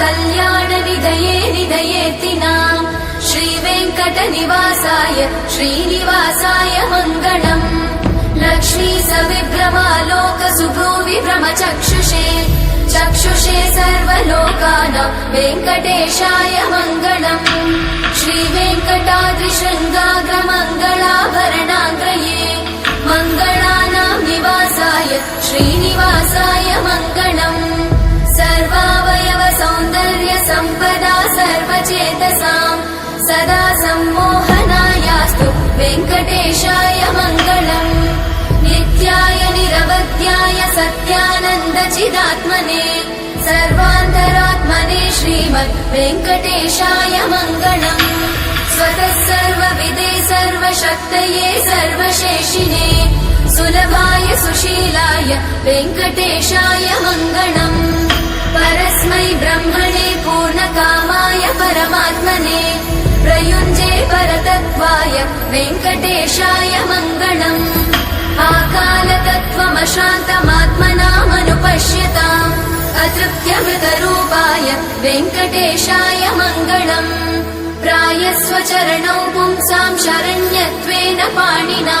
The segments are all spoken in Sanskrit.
कल्याणनिधये निधयेतिनाम् श्रीवेङ्कटनिवासाय श्रीनिवासाय मङ्गलम् लक्ष्मी सविभ्रमालोक सुभ्रूविभ्रमचक्षुषे चक्षुषे सर्वलोकानां वेङ्कटेशाय मङ्गलम् सत्यानन्दचिदात्मने सर्वान्तरात्मने श्रीमद् वेङ्कटेशाय मङ्गलम्। स्वतः सर्वविदे सर्वशक्तये सर्वशेषिने सुलभाय सुशीलाय वेङ्कटेशाय मङ्गलम्। परस्मै ब्रह्मणे पूर्णकामाय परमात्मने प्रयुञ्जे परतत्त्वाय वेङ्कटेशाय मङ्गलम्। आकालतत्त्वमशान्तमात्मनामनुपश्यताम् वेङ्कटेशाय मङ्गलम् प्रायस्वचरणौ पुंसाम् शरण्यत्वेन पाणिना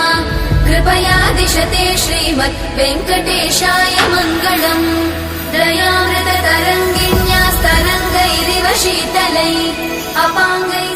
कृपया दिशते श्रीमद् वेङ्कटेशाय मङ्गलम् दयामृततरङ्गिण्यास्तरङ्गैरिव शीतलै अपाङ्गै